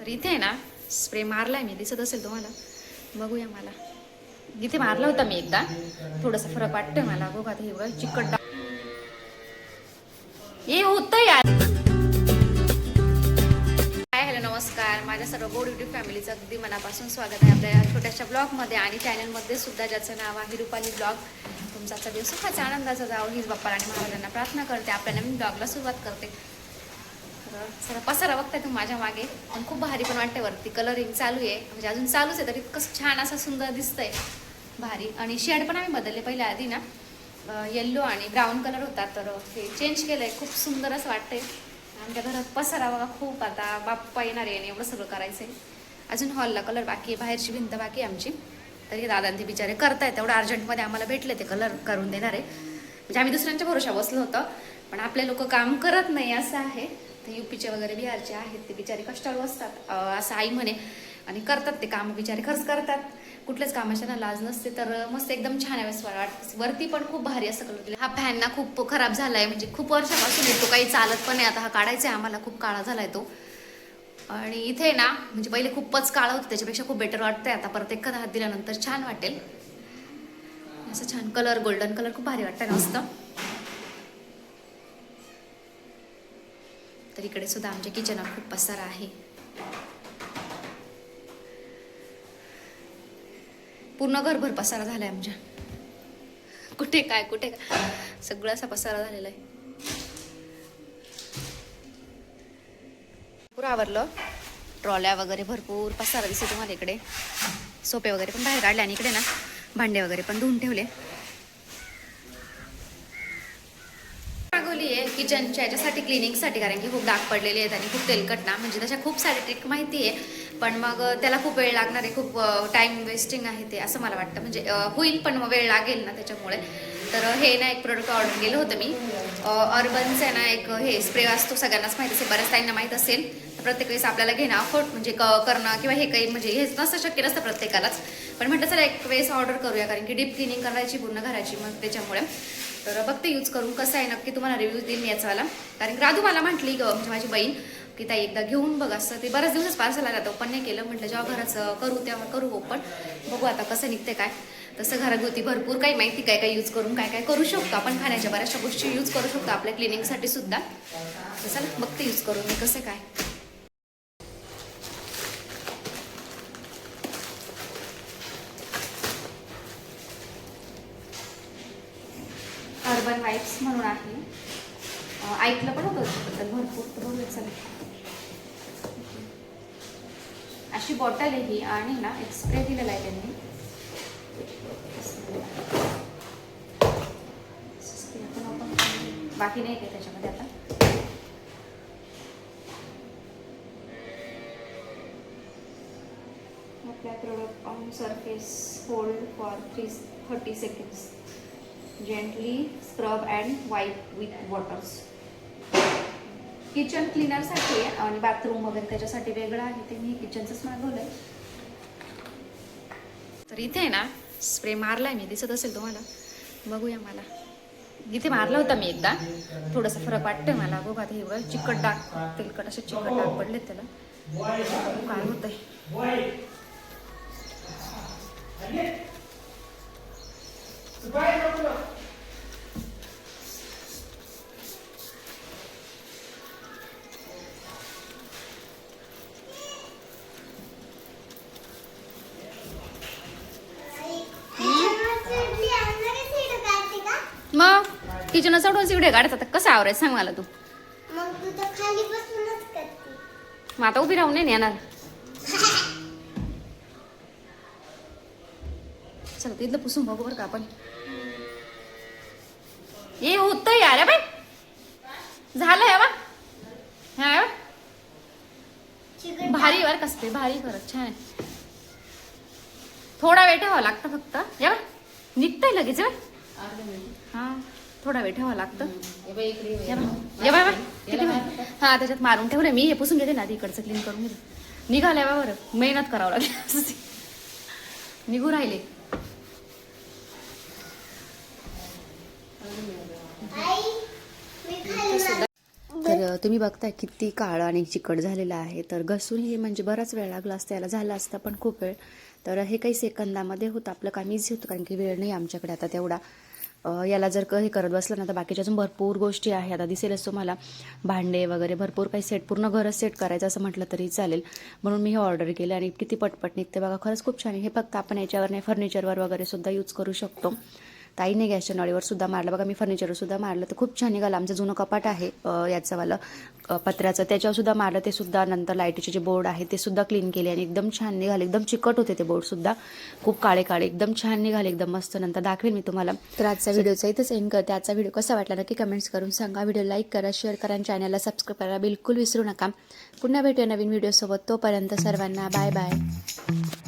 तर इथे आहे ना स्प्रे मारलाय मी दिसत असेल तुम्हाला. बघूया मला. इथे मारला होता मी एकदा. थोडासा फरक वाटतोय मला. बघा आता हे बघा चिकट हे होतं यार. हाय हॅलो नमस्कार. माझ्या सर्व गोड युट्यूब फॅमिलीचं अगदी मनापासून स्वागत आहे आपल्या छोट्याशा ब्लॉगमध्ये आणि चॅनलमध्ये सुद्धा ज्याचं नाव आहे रुपाली ब्लॉग. तुमचा आजचा दिवस सुखाचा आनंदाचा जावं. हीच बाप्पा आणि महाराजांना प्रार्थना करते. आपल्या नवीन ब्लॉगला सुरुवात करते. तर सर पसारा बघताय तुम्ही माझ्या मागे. आणि खूप भारी पण वाटते वरती. कलरिंग चालू आहे. म्हणजे अजून चालूच आहे तर इतकं छान असं सुंदर दिसतंय. भारी. आणि शेड पण आम्ही बदलले पहिले आधी ना. येल्लो आणि ब्राऊन कलर होता तर हे चेंज केलंय. खूप सुंदर असं वाटतंय. आमच्या घरात पसारा बघा खूप आता. बाप्पा येणार आहे आणि एवढं सगळं करायचंय. अजून हॉलला कलर बाकी आहे. बाहेरची भिंत बाकी आहे आमची. तरी दादा ते बिचारे करतायत. तेवढं अर्जंटमध्ये आम्हाला भेटले ते कलर करून देणार. आहे म्हणजे आम्ही दुसऱ्यांच्या भरोशा बसलो होतं. पण आपले लोक काम करत नाही असं आहे. ते युपीचे वगैरे बिहारचे आहेत ते बिचारे कष्टाळू असतात असं आई म्हणे. आणि करतात ते कामं बिचारे खर्च करतात. कुठल्याच कामाच्या ना लाज नसते तर मस्त एकदम छान आहे असं वाटतं वरती पण खूप भारी असं कलर हा फॅन ना खूप खराब झालाय म्हणजे खूप वर्षापासून येतो काही चालत पण आहे आता हा काढायचा आहे आम्हाला खूप काळा झालाय तो. आणि इथे ना म्हणजे पहिले खूपच काळा होतं त्याच्यापेक्षा खूप बेटर वाटतंय. आता परत एखादा हात दिल्यानंतर छान वाटेल. असं छान कलर गोल्डन कलर खूप भारी वाटतं मस्त. तर इकडे सुद्धा आमच्या किचनात खूप पसारा आहे. पूर्ण घरभर पसारा झाला आहे आमच्या. कुठे काय कुठे काय? सगळं असा पसारा झालेला आहे. भरपूर आवरलं. ट्रॉल्या वगैरे भरपूर पसारा दिसतो तुम्हाला इकडे. सोपे वगैरे पण बाहेर काढले आणि इकडे ना भांडे वगैरे पण धुवून ठेवले मागवली आहे किचनच्या याच्यासाठी क्लिनिंगसाठी कारण की खूप डाग पडलेले आहेत आणि खूप तेलकट ना म्हणजे तशा खूप सारे ट्रिक माहिती आहे पण मग त्याला खूप वेळ लागणार आहे खूप टाईम वेस्टिंग आहे ते असं मला वाटतं. म्हणजे होईल पण मग वेळ लागेल ना त्याच्यामुळे. तर हे ना एक प्रोडक्ट ऑर्डर केलं होतं मी. अर्बनचं आहे ना एक हे स्प्रे असतो सगळ्यांनाच माहिती असेल बऱ्याच ताईंना माहीत असेल. तर प्रत्येक वेळेस आपल्याला घेणं अफोर्ड म्हणजे क करणं किंवा हे काही म्हणजे हेच नसतं शक्य नसतं प्रत्येकालाच. पण म्हटलं चला एक वेळेस ऑर्डर करूया कारण की डीप क्लिनिंग करायची पूर्ण घराची मग त्याच्यामुळे. तर बघते यूज करून कसं आहे. नक्की तुम्हाला रिव्ह्यू देईन याचावाला कारण राधू मला म्हटली ग म्हणजे माझी बहीण की ताई एकदा घेऊन बघ असं. ते बऱ्याच दिवसच पार्सल आला आता ओपन नाही केलं. म्हटलं जेव्हा घराचं करू तेव्हा करू हो, ओपन बघू आता कसं निघते काय. तसं घरगुती भरपूर काही माहिती काय काय यूज करून काय काय करू शकतो आपण. खाण्याच्या बऱ्याचशा गोष्टी यूज करू शकतो आपल्या क्लिनिंगसाठी सुद्धा. तसं चला बघते यूज करून मी कसं काय. अर्बन वाईब्स म्हणून आहे. ऐकलं पण होतं त्याबद्दल भरपूर तर बघूया चला. अशी बॉटल आहे ही आणि ना एक स्प्रे दिलेला आहे त्यांनी. बाकी नाही काय त्याच्यामध्ये आता. आपल्या product on surface hold for three thirty seconds gently scrub and wipe with waters kitchen क्लिनरसाठी आहे आणि बाथरूम वगैरे त्याच्यासाठी वेगळं आहे. ते मी किचनचंच मागवलंय. तर इथे आहे ना स्प्रे मारलाय मी. दिसत असेल तुम्हाला? बघूया मला. इथे मारला होता मी एकदा. थोडासा फरक वाटतोय मला. बघा ते एवढं चिकट डाग तेलकट असे चिकट डाग पडले त्याला. काय होतंय? मग? किचन चढून सिवडे काढत आता कसं आवरायचं सांग मला तू. मग आता उभी राहून नाही येणार. चला तिथलं पुसून बघू बरं का आपण. हे होत यार बाई झालं या बा हा भारी वर कसते भारी करत छान आहे. थोडा वेळ ठेवावा लागतं फक्त. या बा निघतंय लगेच या. हा थोडा वेळ ठेवावा लागतं. या. या? हा त्याच्यात मारून ठेवलंय मी हे पुसून घेते ना आधी इकडचं क्लीन करून घेते. निघाल्या बा बरं. मेहनत करावं लागेल. निघू राहिले आई मी खाली सुद्धा तर तर तुम्ही बघताय किती काळं आणि चिकट झालेलं आहे. तर घसून हे म्हणजे बराच वेळ लागला असता याला झाला असता पण खूप वेळ. तर हे काही सेकंदामध्ये होतं आपलं काम इझी होतं कारण की वेळ नाही आमच्याकडे आता तेवढा. याला जर हे करत बसलं ना तर बाकीच्या अजून भरपूर गोष्टी आहे आता दिसेलच तुम्हाला भांडे वगैरे भरपूर काही सेट पूर्ण घरच सेट करायचं असं म्हटलं तरी चालेल. म्हणून मी हे ऑर्डर केलं आणि किती पटपट निघते बघा खरंच खूप छान आहे. हे फक्त आपण याच्यावर नाही फर्निचरवर वगैरे सुद्धा यूज करू शकतो. ताईने गॅसच्या नळीवर सुद्धा मारलं. बघा मी फर्निचरवर सुद्धा मारलं. तर खूप छान निघालं. आमचं जुनं कपाट आहे याचंवालं पत्र्याचं. त्याच्यावर सुद्धा मारलं. ते सुद्धा नंतर लाईटीचे जे बोर्ड आहे ते सुद्धा क्लीन केले आणि एकदम छान निघाले. एकदम चिकट होते ते बोर्ड सुद्धा. खूप काळे काळे एकदम छान निघाले. एकदम मस्त. नंतर दाखवेन मी तुम्हाला. तर आजचा व्हिडिओचा इथंच एंड करते. आजचा व्हिडिओ कसा वाटला नक्की कमेंट्स करून सांगा. व्हिडिओ लाईक करा शेअर करा आणि चॅनलला सबस्क्राईब करा. बिलकुल विसरू नका. पुन्हा भेटूया नवीन व्हिडिओसोबत तोपर्यंत सर्वांना बाय बाय